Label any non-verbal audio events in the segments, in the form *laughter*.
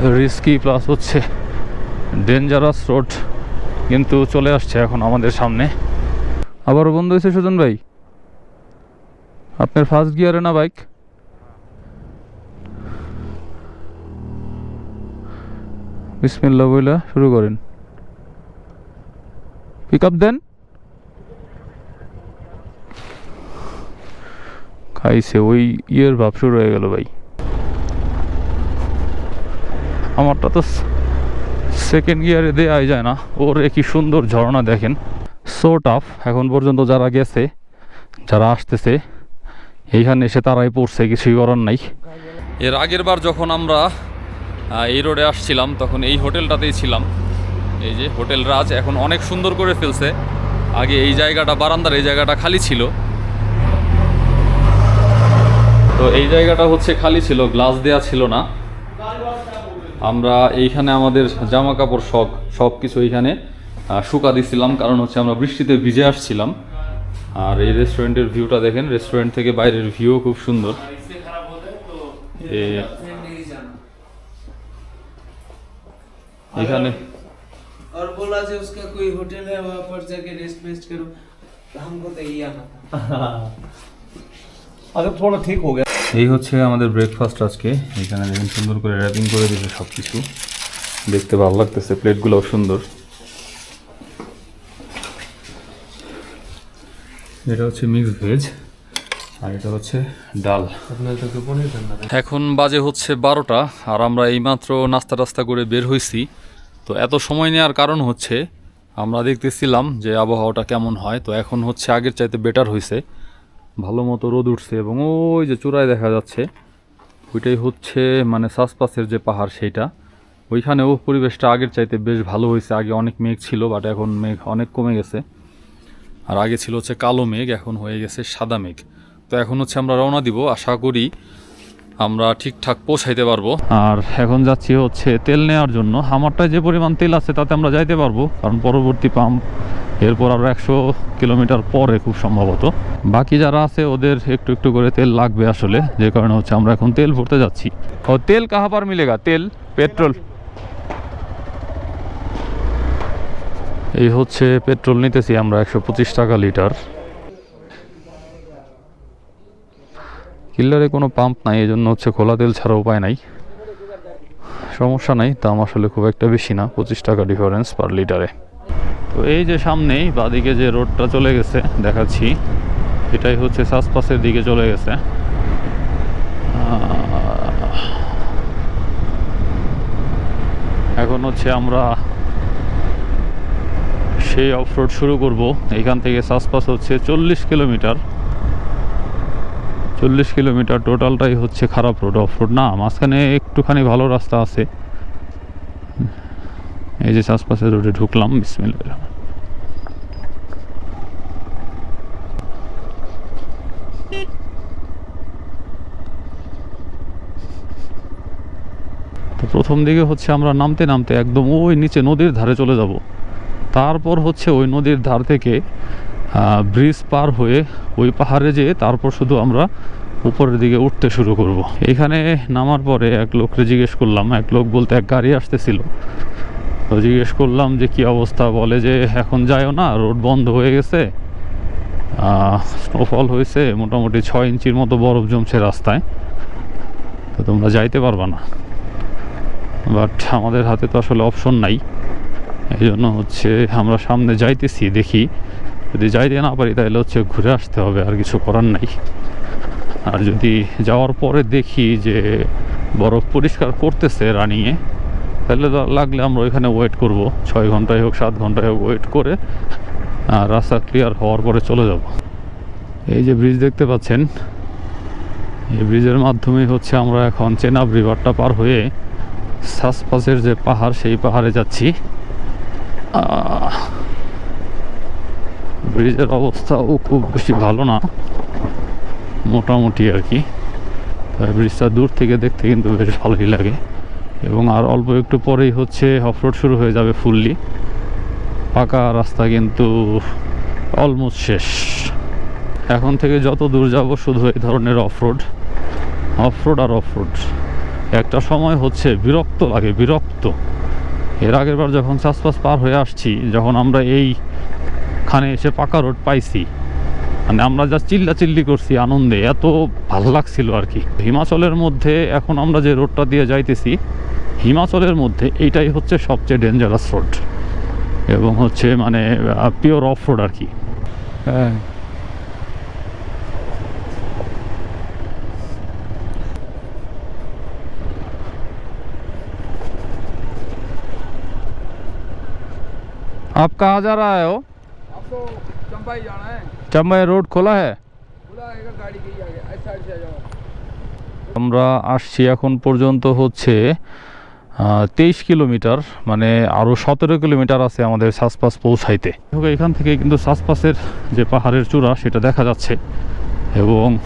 Risky plus হচ্ছে dangerous road কিন্তু চলে আসছে এখন আমাদের সামনে। আবারও বন্ধ হয়েছে সুজন ভাই। আপনার ফার্স্ট গিয়ারে না বাইক বিসমিল্লা বইলা শুরু করেন। পিক আপ দেন। খাইছে, ওই ইয়ের ভাব শুরু হয়ে গেল ভাই। আমারটা তো সেকেন্ড গিয়ারে দেওয়াই যায় না। ওর কি সুন্দর ঝর্ণা দেখেন। সো টাফ এখন পর্যন্ত যারা গেছে, যারা আসতেছে, এইখানে এসে তারাই পড়ছে, কিছুই করার নাই। এর আগের বার যখন আমরা এই রোডে আসছিলাম, তখন এই হোটেলটাতেই ছিলাম। এই যে হোটেল রাজ এখন অনেক সুন্দর করে ফেলছে। আগে এই জায়গাটা, বারান্দার এই জায়গাটা খালি ছিল। তো এই জায়গাটা হচ্ছে খালি ছিল গ্লাস দেয়া ছিল না। আমরা এইখানে আমাদের জামা কাপড় সব সব কিছু এইখানে আহ, শুকা দিছিলাম কারণ হচ্ছে আমরা বৃষ্টিতে ভিজে আসছিলাম আর এই রেস্টুরেন্টের ভিউটা দেখেন রেস্টুরেন্ট থেকে বাইরের ভিউ খুব সুন্দর এ- এখানে और बोला जो उसका कोई होटल है वहाँ पर जाके रेस्ट वेस्ट करो तो हमको तो यही आना था *laughs* আচ্ছা থোড়া ঠিক হয়ে গেছে। এই হচ্ছে আমাদের ব্রেকফাস্ট আজকে। এখানে দেখুন সুন্দর করে র্যাপিং করে দিয়েছে সব কিছু দেখতে ভালো লাগতেছে প্লেটগুলোও সুন্দর। এটা হচ্ছে মিক্স ভেজ আর এটা হচ্ছে ডাল। এখন বাজে হচ্ছে বারোটা আর আমরা এইমাত্র নাস্তা টাস্তা করে বের হয়েছি তো এত সময় নেওয়ার কারণ হচ্ছে আমরা দেখতেছিলাম যে আবহাওয়াটা কেমন হয়। তো এখন হচ্ছে আগের চাইতে বেটার হয়েছে ভালো মতো রোদ উঠছে এবং ওই যে চূড়ায় দেখা যাচ্ছে, ওইটাই হচ্ছে মানে সাসপাসের যে পাহাড় সেইটা। ওইখানেও পরিবেশটা আগের চাইতে বেশ ভালো হয়েছে, আগে অনেক মেঘ ছিল বাট এখন মেঘ অনেক কমে গেছে। আর আগে ছিল হচ্ছে কালো মেঘ, এখন হয়ে গেছে সাদা মেঘ। তো এখন হচ্ছে আমরা রওনা দিব, আশা করি আমরা ঠিকঠাক পৌঁছাইতে পারব। আর এখন যাচ্ছি হচ্ছে তেল নেওয়ার জন্য। আমারটায় যে পরিমাণ তেল আছে তাতে আমরা যাইতে পারব, কারণ পরবর্তী পাম্প এরপর আরও একশো কিলোমিটার পরে খুব সম্ভবত। বাকি যারা আছে, ওদের একটু একটু করে তেল লাগবে আসলে, যে কারণে হচ্ছে আমরা এখন তেল ভরতে যাচ্ছি। ও, তেল কাহা পার মিলেগা তেল, পেট্রোল। এই হচ্ছে পেট্রোল নিতেছি আমরা, একশো পঁচিশ টাকা লিটার। কিল্লারে কোনো পাম্প নাই এই জন্য হচ্ছে খোলা তেল ছাড়া উপায় নাই। সমস্যা নাই, দাম আসলে খুব একটা বেশি না, পঁচিশ টাকা ডিফারেন্স পার লিটারে তো এই যে সামনেই বাদিকে যে রোডটা চলে গেছে, দেখাচ্ছি। এটাই হচ্ছে সাসপাসের দিকে চলে গেছে। এখন হচ্ছে আমরা সেই অফ রোড শুরু করব। এখান থেকে সাসপাস হচ্ছে চল্লিশ কিলোমিটার। চল্লিশ কিলোমিটার টোটালটাই হচ্ছে খারাপ রোড অফ রোড না, মাঝখানে একটুখানি ভালো রাস্তা আছে। এই যে আশপাশের রোডে ঢুকলাম বিসমিল্লাহ তো প্রথম দিকে হচ্ছে আমরা নামতে নামতে একদম ওই নিচে নদীর ধারে চলে যাব। তারপর হচ্ছে ওই নদীর ধার থেকে ব্রিজ পার হয়ে ওই পাহাড়ে যেয়ে তারপর শুধু আমরা উপরের দিকে উঠতে শুরু করব। এখানে নামার পরে এক লোককে জিজ্ঞেস করলাম, এক লোক বলতে এক গাড়ি আসতেছিল। তো জিজ্ঞেস করলাম যে কি অবস্থা? বলে যে এখন যায়ও না, রোড বন্ধ হয়ে গেছে। স্নোফল হয়েছে মোটামুটি ছয় ইঞ্চির মতো বরফ জমছে রাস্তায়। তো তোমরা যাইতে পারবা না। বাট আমাদের হাতে তো আসলে অপশন নাই। এই জন্য হচ্ছে আমরা সামনে যাইতেছি, দেখি। যদি যাইতে না পারি তাহলে হচ্ছে ঘুরে আসতে হবে, আর কিছু করার নাই। আর যদি যাওয়ার পরে দেখি যে বরফ পরিষ্কার করতেছে রানিংয়ে তাহলে লাগলে আমরা ওইখানে ওয়েট করব। ছয় ঘন্টায় হোক, সাত ঘন্টায় হোক ওয়েট করে, আর রাস্তা ক্লিয়ার হওয়ার পরে চলে যাব। এই যে ব্রিজ দেখতে পাচ্ছেন, এই ব্রিজের মাধ্যমে হচ্ছে আমরা এখন চেনাব রিভারটা পার হয়ে সাসপাসের যে পাহাড়, সেই পাহাড়ে যাচ্ছি। ব্রিজের অবস্থাও খুব বেশি ভালো না, মোটামুটি আর কি। ব্রিজটা দূর থেকে দেখতে কিন্তু বেশ ভালোই লাগে। এবং আর অল্প একটু পরেই হচ্ছে অফরোড শুরু হয়ে যাবে ফুললি। পাকা রাস্তা কিন্তু অলমোস্ট শেষ। এখন থেকে যত দূর যাব শুধু এই ধরনের অফরোড অফরোড আর অফরোড একটা সময় হচ্ছে বিরক্ত লাগে, বিরক্ত। এর আগের বার যখন চাষবাস পার হয়ে আসছি, যখন আমরা এইখানে এসে পাকা রোড পাইছি মানে আমরা যা চিল্লা চিল্লি করছি আনন্দে, এত ভালো লাগছিল আর কি। হিমাচলের মধ্যে এখন আমরা যে রোডটা দিয়ে যাইতেছি হিমাচলের মধ্যে এইটাই হচ্ছে সবচেয়ে ডেঞ্জারাস রোড এবং হচ্ছে মানে পিওর অফ রোড আর কি হ্যাঁ आप कहाँ जा रहा है हो आपको चंपाई जाना है चंबई रोड खोला है खुला रहेगा गाड़ी कहीं आगे इस साइड से आ जाओ আমরা আসছি এখন পর্যন্ত হচ্ছে তেইশ কিলোমিটার মানে আরও সতেরো কিলোমিটার আছে আমাদের শ্বাসপাস পৌঁছাইতে। এখান থেকে কিন্তু শ্বাসপাসের যে পাহাড়ের চূড়া, সেটা দেখা যাচ্ছে। এবং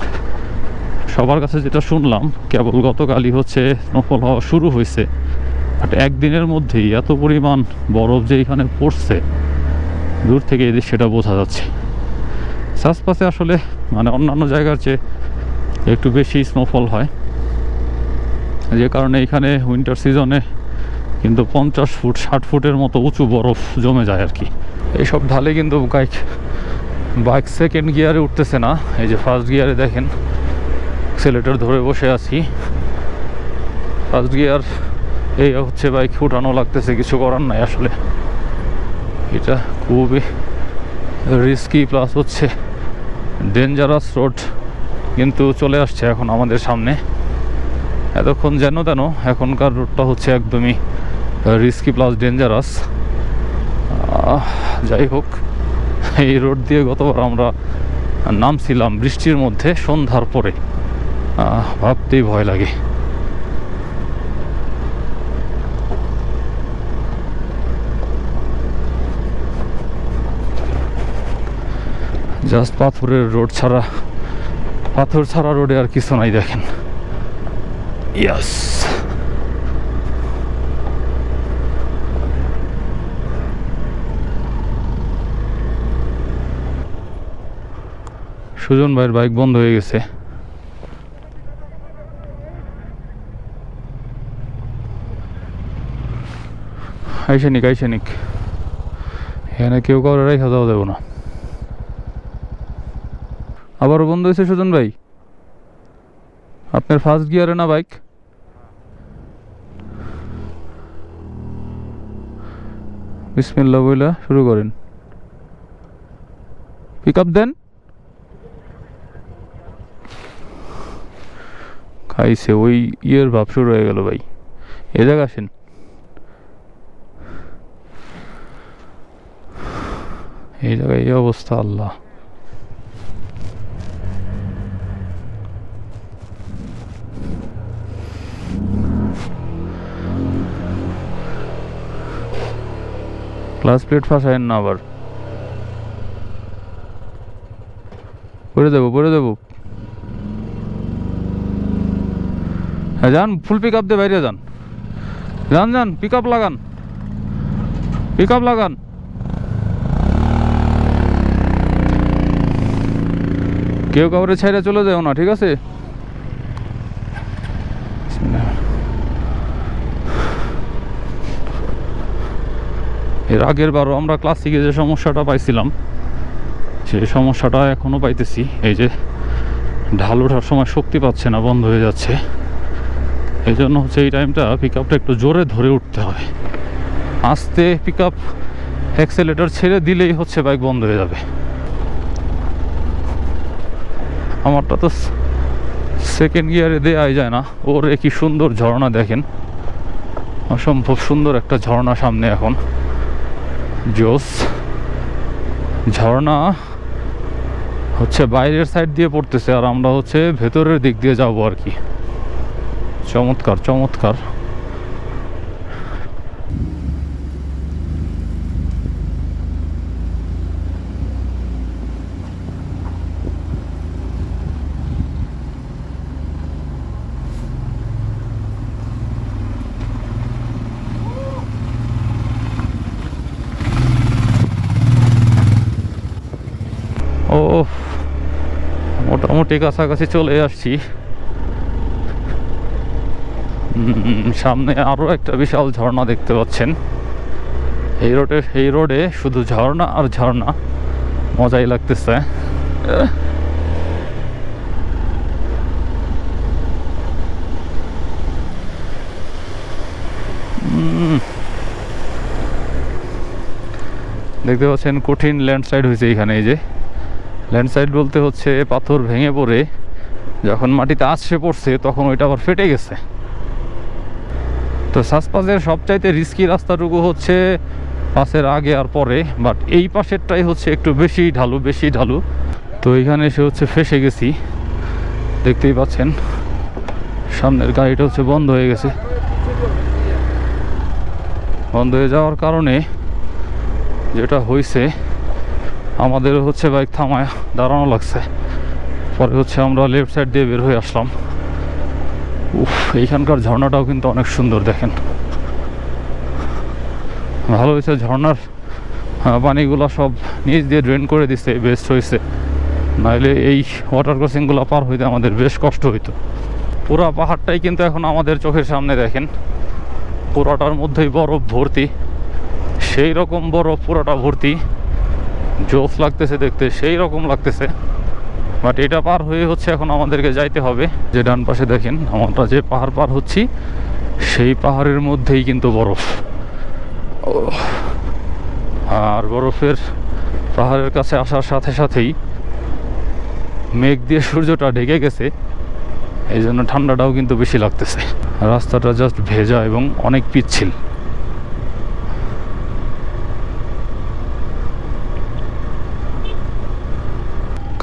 সবার কাছে যেটা শুনলাম, কেবল গতকালই হচ্ছে স্নোফল হওয়া শুরু হয়েছে। বাট একদিনের মধ্যেই এত পরিমাণ বরফ যে এখানে পড়ছে, দূর থেকে এদের সেটা বোঝা যাচ্ছে। শ্বাসপাসে আসলে মানে অন্যান্য জায়গার চেয়ে একটু বেশি স্নোফল হয়। যে কারণে এখানে উইন্টার সিজনে কিন্তু পঞ্চাশ ফুট, ষাট ফুটের মতো উঁচু বরফ জমে যায় আর কি। এইসব ঢালে কিন্তু বাইক বাইক সেকেন্ড গিয়ারে উঠতেছে না। এই যে ফার্স্ট গিয়ারে দেখেন অ্যাক্সেলেটর ধরে বসে আছি। ফার্স্ট গিয়ার এই হচ্ছে বাইক উঠানো লাগতেছে, কিছু করার নাই আসলে। এটা খুবই রিস্কি প্লাস হচ্ছে ডেঞ্জারাস রোড কিন্তু চলে আসছে এখন আমাদের সামনে। এতক্ষণ যেন তেন এখনকার রোডটা হচ্ছে একদমই রিস্কি প্লাস ডেঞ্জারাস যাই হোক, এই রোড দিয়ে গতবার আমরা নামছিলাম বৃষ্টির মধ্যে সন্ধ্যার পরে। ভাবতেই ভয় লাগে। জাস্ট পাথরের রোড ছাড়া, পাথর ছাড়া রোডে আর কিছু নাই দেখেন। ইয়াস সুজন ভাইয়ের বাইক বন্ধ হয়ে গেছে। আইসেনিক আইসেনিক। এখানে কেউ কাউরে রেখা দেওয়া দেবো না। আবারও বন্ধ হয়েছে সুজন ভাই। আপনার ফার্স্ট গিয়ারে না বাইক বিসমিল্লা বইলা শুরু করেন। পিক আপ দেন খাইছে, ওই ইয়ের ভাব শুরু হয়ে গেল ভাই। এ জায়গা আসেন। এই জায়গায়, এই অবস্থা আল্লাহ। ক্লাস প্লেট ফাঁসায়েন না আবার। করে দেবো করে দেবো। হ্যাঁ যান ফুল পিক আপ দিয়ে বাইরে যান। যান যান পিক আপ লাগান। পিক আপ লাগান। কেউ কাউরে ছেড়ে চলে যাও না, ঠিক আছে? এর আগের বারও আমরা ক্লাসিকে যে সমস্যাটা পাইছিলাম সেই সমস্যাটা এখনও পাইতেছি। এই যে ঢাল ওঠার সময় শক্তি পাচ্ছে না, বন্ধ হয়ে যাচ্ছে। এই জন্য হচ্ছে এই টাইমটা পিক আপটা একটু জোরে ধরে উঠতে হয় আস্তে পিক আপ অ্যাক্সেলেটার ছেড়ে দিলেই হচ্ছে বাইক বন্ধ হয়ে যাবে। আমারটা তো সেকেন্ড গিয়ারে দেওয়াই যায় না। ওর কি সুন্দর ঝর্ণা দেখেন। অসম্ভব সুন্দর একটা ঝর্ণা সামনে এখন। জোস। ঝর্ণা হচ্ছে বাইরের সাইড দিয়ে পড়তেছে আর আমরা হচ্ছে ভেতরের দিক দিয়ে যাব আর কি। চমৎকার চমৎকার ও মোটামুটি কাছাকাছি চলে আসছি। সামনে আরও একটা বিশাল ঝর্ণা দেখতে পাচ্ছেন। এই রোডে এই রোডে শুধু ঝর্ণা আর ঝর্ণা। মজাই লাগতেছে। দেখতে পাচ্ছেন কঠিন ল্যান্ডস্লাইড হয়েছে এখানে এই যে। ল্যান্ডস্লাইড বলতে হচ্ছে পাথর ভেঙে পড়ে, যখন মাটিতে আছড়ে পড়ছে, তখন ওইটা আবার ফেটে গেছে। তো সাসপাসের সবচাইতে রিস্কি রাস্তাটুকু হচ্ছে পাশের আগে আর পরে বাট এই পাশেরটাই হচ্ছে একটু বেশি ঢালু বেশি ঢালু। তো এখানে এসে হচ্ছে ফেসে গেছি। দেখতেই পাচ্ছেন, সামনের গাড়িটা হচ্ছে বন্ধ হয়ে গেছে। বন্ধ হয়ে যাওয়ার কারণে যেটা হয়েছে আমাদের হচ্ছে বাইক থামায়, দাঁড়ানো লাগছে। পরে হচ্ছে আমরা লেফট সাইড দিয়ে বের হয়ে আসলাম। উফ, এইখানকার ঝর্ণাটাও কিন্তু অনেক সুন্দর, দেখেন। ভালো হয়েছে ঝর্ণার পানিগুলো সব নিচ দিয়ে ড্রেন করে দিছে বেস্ট হয়েছে। নাহলে এই ওয়াটার ক্রসিংগুলো পার হইতে আমাদের বেশ কষ্ট হইতো। পুরা পাহাড়টাই কিন্তু এখন আমাদের চোখের সামনে, দেখেন। পুরাটার মধ্যেই বরফ ভর্তি। সেই রকম বরফ পুরাটা ভর্তি। জোস লাগতেছে দেখতে, সেই রকম লাগতেছে। বাট এটা পার হয়ে হচ্ছে এখন আমাদেরকে যাইতে হবে। যে ডান পাশে দেখেন, আমরা যে পাহাড় পার হচ্ছি, সেই পাহাড়ের মধ্যেই কিন্তু বরফ। আর বরফের পাহাড়ের কাছে আসার সাথে সাথেই মেঘ দিয়ে সূর্যটা ঢেকে গেছে। এই জন্য ঠান্ডাটাও কিন্তু বেশি লাগতেছে। রাস্তাটা জাস্ট ভেজা এবং অনেক পিচ্ছিল।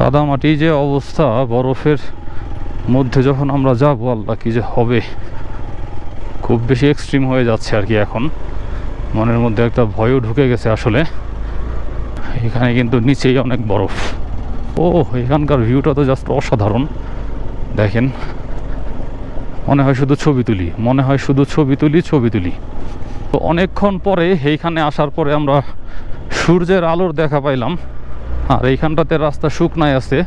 কাদামাটি যে অবস্থা, বরফের মধ্যে যখন আমরা যাব, আল্লাহ কি যে হবে। খুব বেশি এক্সট্রিম হয়ে যাচ্ছে আর কি এখন। মনের মধ্যে একটা ভয়ও ঢুকে গেছে আসলে। এখানে কিন্তু নিচেই অনেক বরফ। ও, এখানকার ভিউটা তো জাস্ট অসাধারণ। দেখেন, মনে হয় শুধু ছবি তুলি, মনে হয় শুধু ছবি তুলি ছবি তুলি। তো অনেকক্ষণ পরে এইখানে আসার পরে আমরা সূর্যের আলোর দেখা পাইলাম। আর এইখানটাতে রাস্তা শুকনায় আছে।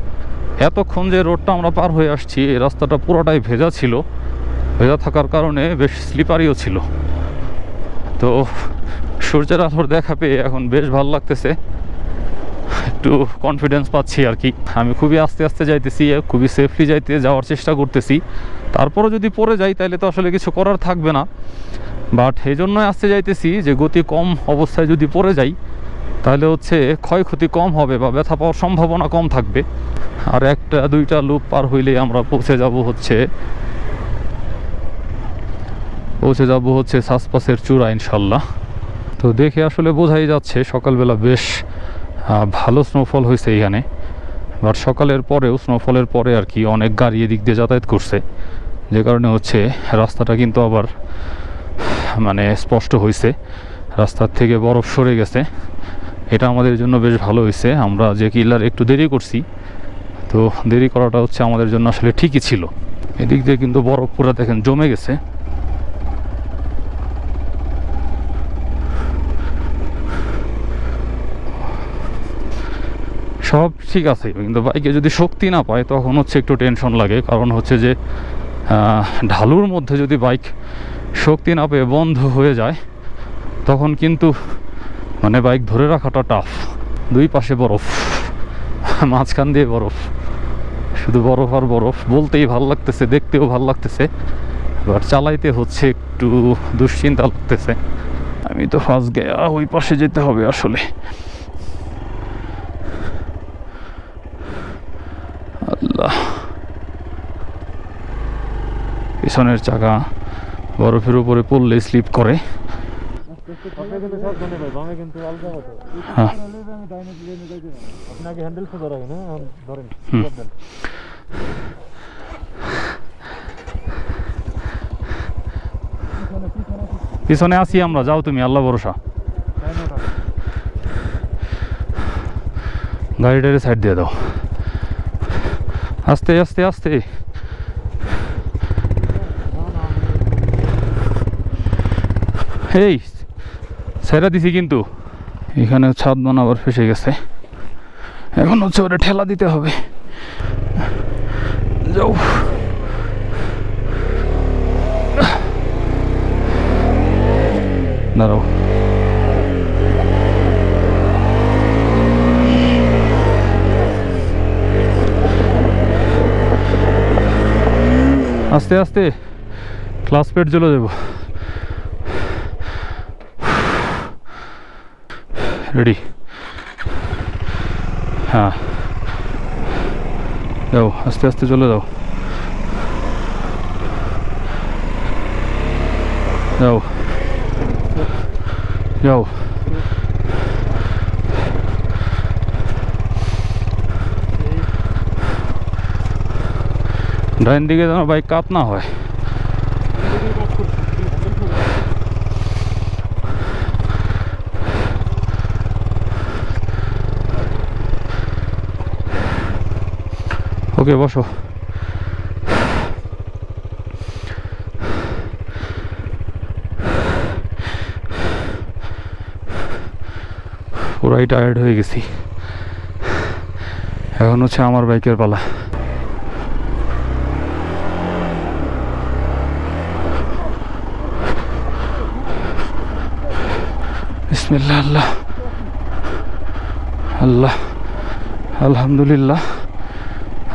এতক্ষণ যে রোডটা আমরা পার হয়ে আসছি, এই রাস্তাটা পুরোটাই ভেজা ছিল। ভেজা থাকার কারণে বেশ স্লিপারিও ছিল। তো সূর্যের আলোর দেখা পেয়ে এখন বেশ ভালো লাগতেছে। একটু কনফিডেন্স পাচ্ছি আর কি। আমি খুবই আস্তে আস্তে যাইতেছি, খুবই সেফলি যাইতে, যাওয়ার চেষ্টা করতেছি। তারপরও যদি পড়ে যাই তাহলে তো আসলে কিছু করার থাকবে না। বাট এই জন্যই আসতে যাইতেছি যে গতি কম অবস্থায় যদি পড়ে যাই তাহলে হচ্ছে ক্ষয়ক্ষতি কম হবে বা ব্যথা পাওয়ার সম্ভাবনা কম থাকবে। আর একটা, দুইটা লুপ পার হইলেই আমরা পৌঁছে যাব হচ্ছে, পৌঁছে যাব হচ্ছে সাসপাসের চূড়া ইনশাল্লাহ। তো দেখে আসলে বোঝাই যাচ্ছে সকালবেলা বেশ ভালো স্নোফল হয়েছে এখানে। বাট সকালের পরেও স্নোফলের পরে আর কি অনেক গাড়ি এদিক দিয়ে যাতায়াত করছে। যে কারণে হচ্ছে রাস্তাটা কিন্তু আবার মানে স্পষ্ট হয়েছে রাস্তার থেকে বরফ সরে গেছে। এটা আমাদের জন্য বেশ ভালো হয়েছে। আমরা যে কিলার একটু দেরি করছি, তো দেরি করাটা হচ্ছে আমাদের জন্য আসলে ঠিকই ছিল। এদিক দিয়ে কিন্তু বরফ পুরো দেখেন জমে গেছে। সব ঠিক আছে, কিন্তু বাইকে যদি শক্তি না পায়, তখন হচ্ছে একটু টেনশন লাগে। কারণ হচ্ছে যে ঢালুর মধ্যে যদি বাইক শক্তি না পেয়ে বন্ধ হয়ে যায়, তখন কিন্তু মানে বাইক ধরে রাখাটা টাফ দুই পাশে বরফ, মাঝখান দিয়ে বরফ। শুধু বরফ আর বরফ, বলতেই ভালো লাগতেছে, দেখতেও ভালো লাগতেছে। এবার চালাইতে হচ্ছে একটু দুশ্চিন্তা লাগতেছে। আমি তো ফার্স্ট গেয়া ওই পাশে যেতে হবে আসলে। আল্লাহ। পিছনের চাকা বরফের উপরে পড়লে স্লিপ করে। হ্যাঁ। হ্যান্ডেল ধরেন পিছনে আসি আমরা যাও তুমি আল্লাহ ভরসা। গাড়িটারে সাইড দিয়ে দাও। আস্তে আস্তে আস্তে। এই সেরা দিছি কিন্তু। এখানে ছাদ বানাবার ফেসে গেছে। এখন হচ্ছে ওটা ঠেলা দিতে হবে। যাও। দাঁড়াও। আস্তে আস্তে। ক্লাস পেট চলে যাব। রেডি হ্যাঁ যাও আস্তে আস্তে চলে যাও যাও যাও ডাইন দিকে যেন বাইক কাত না হয় ওকে বসো। পুরাই টায়ার্ড হয়ে গেছি। এখন হচ্ছে আমার বাইকের পালা। আল্লাহ। আল্লাহ। আলহামদুলিল্লাহ।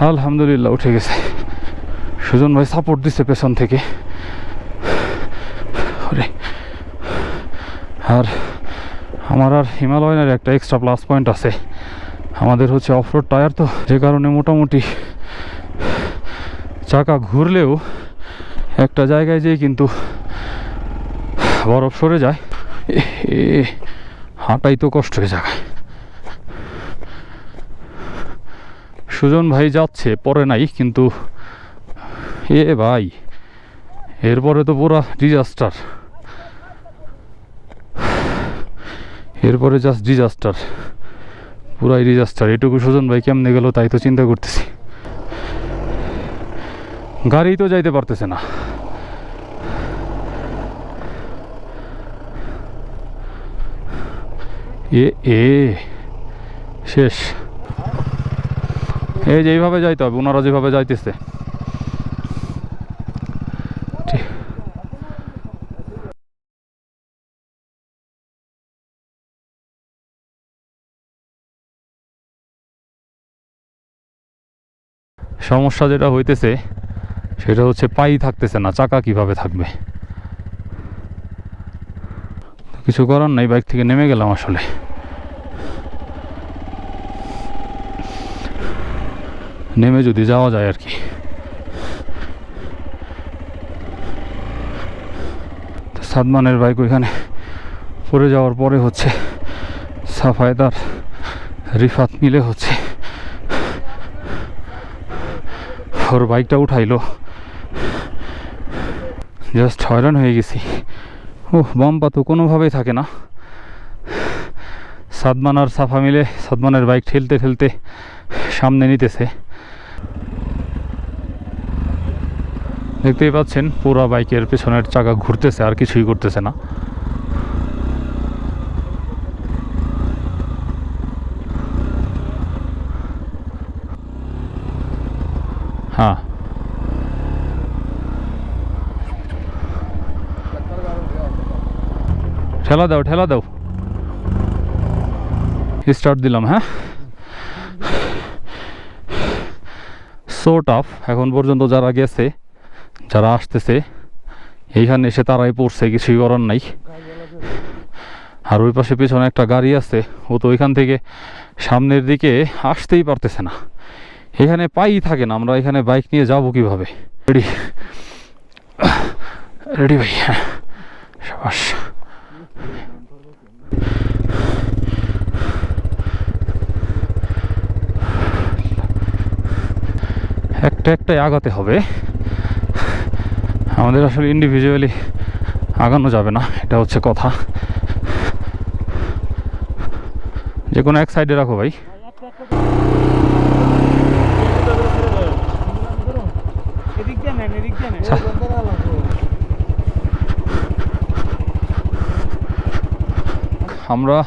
আলহামদুলিল্লাহ, উঠে গেছে। সুজন ভাই সাপোর্ট দিছে পেছন থেকে। আর আমার আর হিমালয়ানের একটা এক্সট্রা প্লাস পয়েন্ট আছে। আমাদের হচ্ছে অফরোড টায়ার তো, যে কারণে মোটামুটি চাকা ঘুরলেও একটা জায়গায় যেয়ে কিন্তু বরফ সরে যায়। হাঁটাই তো কষ্ট হয়ে যায়। সুজন ভাই যাচ্ছে, পরে নাই, কিন্তু এ ভাই, এরপরে তো পুরা ডিজাস্টার এরপরে জাস্ট ডিজাস্টার পুরাই ডিজাস্টার এটুকু সুজন ভাই কেমনে গেল তাই তো চিন্তা করতেছি। গাড়ি তো যাইতে পারতেছে না। এ এ, শেষ। এই যে এইভাবে যাইতে হবে, ওনারা যেভাবে যাইতেছে। সমস্যা যেটা হইতেছে, সেটা হচ্ছে পাই থাকতেছে না, চাকা কীভাবে থাকবে কিছু করার নাই, বাইক থেকে নেমে গেলাম আসলে নেমে যদি যাওয়া যায় আর কি। সাদমানের বাইক ওইখানে পড়ে যাওয়ার পরে হচ্ছে সাফায়দার রিফাত মিলে হচ্ছে ওর বাইকটা উঠাইলো। জাস্ট হয়রান হয়ে গেছি। ও বাম্পা তো কোনোভাবেই থাকে না। সাদমান আর সাফা মিলে সাদমানের বাইক ঠেলতে ঠেলতে সামনে নিতেছে। দেখতেই পাচ্ছেন, পুরো বাইকের পেছনের চাকা ঘুরতেছে, আর কিছুই করতেছে না। হ্যাঁ। ঠেলা দাও ঠেলা দাও। স্টার্ট দিলাম হ্যাঁ? সো টাফ এখন পর্যন্ত যারা গেছে, যারা আসতেছে, এইখানে এসে তারাই পড়ছে, কিছুই করার নাই। আর ওই পাশে পিছনে একটা গাড়ি আছে, ও তো ওইখান থেকে সামনের দিকে আসতেই পারতেছে না। এখানে পাই থাকে না, আমরা এখানে বাইক নিয়ে যাব কীভাবে? রেডি রেডি ভাই হ্যাঁ। সাবাস একটা একটাই আগাতে হবে আমাদের আসলে ইন্ডিভিজুয়ালি আগানো যাবে না, এটা হচ্ছে কথা যে কোনো এক সাইডে রাখো ভাই। আমরা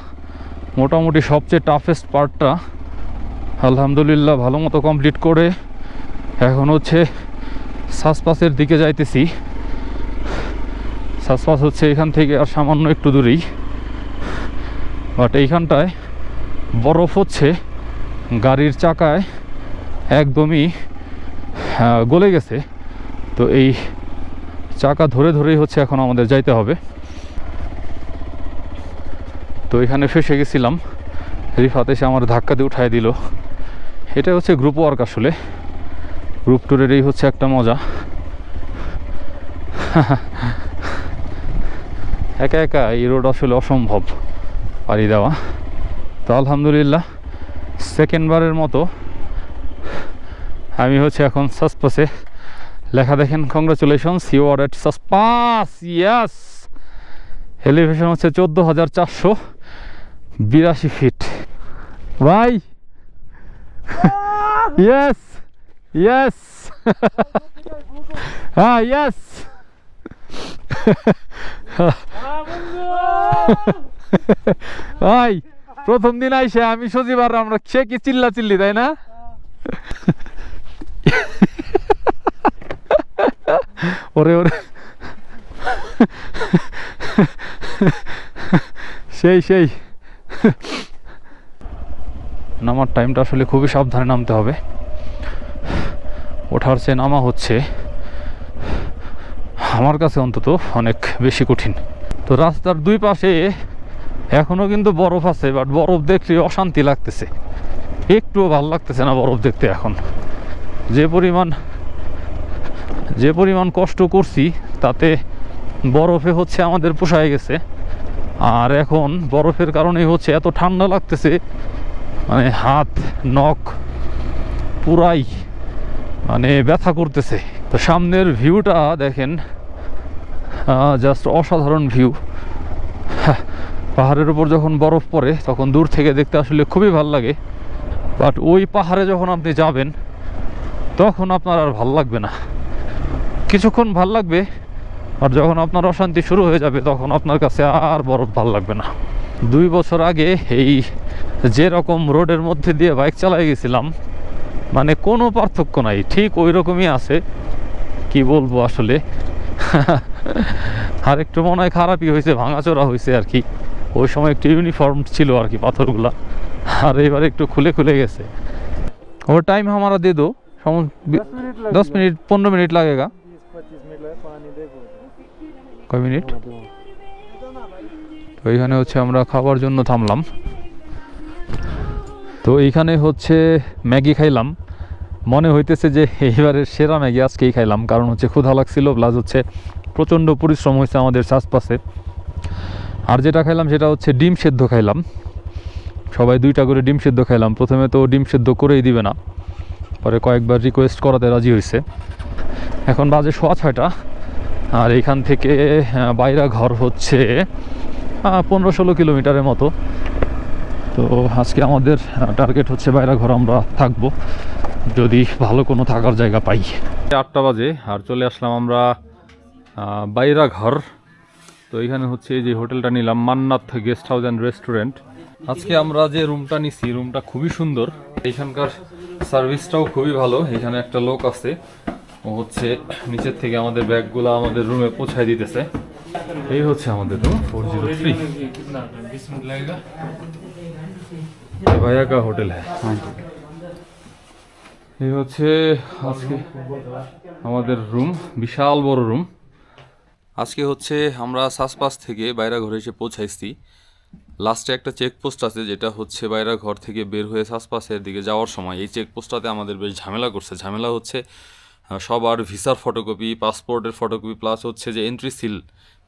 মোটামুটি সবচেয়ে টাফেস্ট পার্টটা আলহামদুলিল্লাহ ভালো মতো কমপ্লিট করে এখন হচ্ছে সাসপাসের দিকে যাইতেছি। সাসপাস হচ্ছে এখান থেকে আর সামান্য একটু দূরেই। বাট এইখানটায় বরফ হচ্ছে, গাড়ির চাকায় একদমই গলে গেছে। তো এই চাকা ধরে ধরেই হচ্ছে এখন আমাদের যাইতে হবে। তো এখানে ফেসে গেছিলাম। রিফাত এসে আমার ধাক্কা দিয়ে উঠাই দিল। এটা হচ্ছে গ্রুপ ওয়ার্ক আসলে। গ্রুপ ট্যুরের এই হচ্ছে একটা মজা। একা একা এই রোড আসলে অসম্ভব, পাড়ি দেওয়া। তো আলহামদুলিল্লাহ সেকেন্ডবারের মতো আমি হচ্ছে এখন সাসপাসে। লেখা দেখেন congratulations you are at Sach Pass its elevation হচ্ছে চোদ্দ হাজার চারশো বিরাশি ফিট ভাই! *laughs* ইয়েস ইয়েস হ্যাঁ ইয়েস ভাই প্রথম দিন আইসে আমি সজীব আর আমরা সে কি চিল্লা চিল্লি তাই না? *laughs* ওরে ওরে। সেই সেই। নামার টাইমটা আসলে খুবই সাবধানে নামতে হবে। ওঠার চেয়ে নামা হচ্ছে, আমার কাছে অন্তত অনেক বেশি কঠিন। তো রাস্তার দুই পাশে এখনও কিন্তু বরফ আছে বাট বরফ দেখলে অশান্তি লাগতেছে। একটুও ভালো লাগতেছে না বরফ দেখতে এখন। যে পরিমাণ যে পরিমাণ কষ্ট করছি, তাতে বরফে হচ্ছে আমাদের পোষায় গেছে। আর এখন বরফের কারণেই হচ্ছে এত ঠান্ডা লাগতেছে মানে হাত, নখ পুরাই মানে ব্যথা করতেছে। তো সামনের ভিউটা দেখেন জাস্ট অসাধারণ ভিউ পাহাড়ের উপর যখন বরফ পড়ে, তখন দূর থেকে দেখতে আসলে খুবই ভালো লাগে। বাট ওই পাহাড়ে যখন আপনি যাবেন, তখন আপনার আর ভালো লাগবে না। কিছুক্ষণ ভালো লাগবে, আর যখন আপনার অশান্তি শুরু হয়ে যাবে, তখন আপনার কাছে আর বরফ ভালো লাগবে না। দুই বছর আগে এই যেরকম রোডের মধ্যে দিয়ে বাইক চালাই গেছিলাম মানে কোনো পার্থক্য নাই ঠিক ওই রকমই আছে। কি বলব আসলে? *laughs* আর একটু মনে হয় খারাপই হয়েছে ভাঙাচোরা হয়েছে আর কি। ওই সময় একটু ইউনিফর্ম ছিল আর কি পাথরগুলা। আর এবার একটু খুলে খুলে গেছে। ওর টাইম আমারা দিয়ে দো। দশ মিনিট পনেরো মিনিট লাগেগা কয় মিনিট? তো এইখানে হচ্ছে আমরা খাবার জন্য থামলাম। তো এইখানে হচ্ছে ম্যাগি খাইলাম। মনে হইতেছে যে এইবারের সেরা ম্যাগি আজকেই খাইলাম, কারণ হচ্ছে ক্ষুধা লাগছিল, প্লাস হচ্ছে প্রচণ্ড পরিশ্রম হয়েছে আমাদের শ্বাসপাশে আর যেটা খাইলাম সেটা হচ্ছে ডিম সেদ্ধ খাইলাম। সবাই দুইটা করে ডিম সেদ্ধ খাইলাম। প্রথমে তো ডিম সেদ্ধ করেই দিবে না, পরে কয়েকবার রিকোয়েস্ট করাতে রাজি হয়েছে এখন বাজে সোয়া ছয়টা, আর এইখান থেকে বাইরা ঘর হচ্ছে পনেরো ষোলো কিলোমিটারের মতো। তো আজকে আমাদের টার্গেট হচ্ছে বাইরা ঘর, আমরা থাকব। যদি ভালো কোনো থাকার জায়গা পাই। আটটা বাজে, আর চলে আসলাম আমরা বাইরা ঘর। তো এখানে হচ্ছে যে হোটেলটা নিলাম Mannath guest house and restaurant আজকে আমরা যে রুমটা নিছি রুমটা খুবই সুন্দর। এখানকার সার্ভিসটাও খুবই ভালো, এখানে একটা লোক আছে। ও হচ্ছে নিচের থেকে আমাদের ব্যাগগুলো আমাদের রুমে পৌঁছায় দিতেছে। এই হচ্ছে আমাদের রুম ফোর জিরো থ্রি ভাইয়া কা হোটেল হ্যাঁ। এই হচ্ছে আজকে আমাদের রুম বিশাল বড় রুম। আজকে হচ্ছে আমরা সাসপাস থেকে বাইরা ঘরে এসে পৌঁছাইছি। লাস্টে একটা চেকপোস্ট আছে যেটা হচ্ছে বাইরা ঘর থেকে বের হয়ে সাসপাসের দিকে যাওয়ার সময়। এই চেকপোস্টটাতে আমাদের বেশ ঝামেলা করছে। ঝামেলা হচ্ছে সবার ভিসার ফটোকপি পাসপোর্টের ফটোকপি প্লাস হচ্ছে যে এন্ট্রি সিল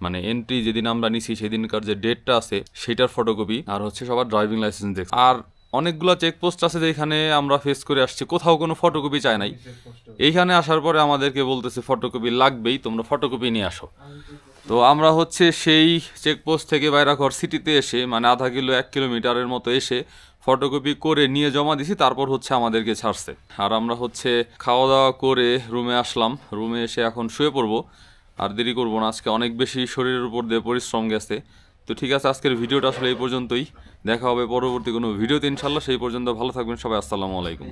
মানে এন্ট্রি যেদিন আমরা নিছি সেদিনকার যে ডেটটা আছে, সেটার ফটোকপি আর হচ্ছে সবার ড্রাইভিং লাইসেন্স দেখ আর অনেকগুলো চেকপোস্ট আছে যেখানে আমরা ফেস করে আসছি, কোথাও কোনো ফটোকপি চায় নাই। এইখানে আসার পরে আমাদেরকে বলতেছে ফটোকপি লাগবেই, তোমরা ফটোকপি নিয়ে আসো। তো আমরা হচ্ছে সেই চেকপোস্ট থেকে বাইরাঘর সিটিতে এসে মানে আধা কিলো, এক কিলোমিটারের মতো এসে ফটোকপি করে নিয়ে জমা দিছি, তারপর হচ্ছে আমাদেরকে ছাড়ছে। আর আমরা হচ্ছে খাওয়া দাওয়া করে রুমে আসলাম। রুমে এসে এখন শুয়ে পড়ব। আর দেরি করব না, আজকে অনেক বেশি শরীরের উপর দিয়ে পরিশ্রম গেছে। তো ঠিক আছে, আজকের ভিডিওটা আসলে এই পর্যন্তই। দেখা হবে পরবর্তী কোনো ভিডিওতে ইনশাল্লাহ সেই পর্যন্ত ভালো থাকবেন সবাই। আসসালামু আলাইকুম।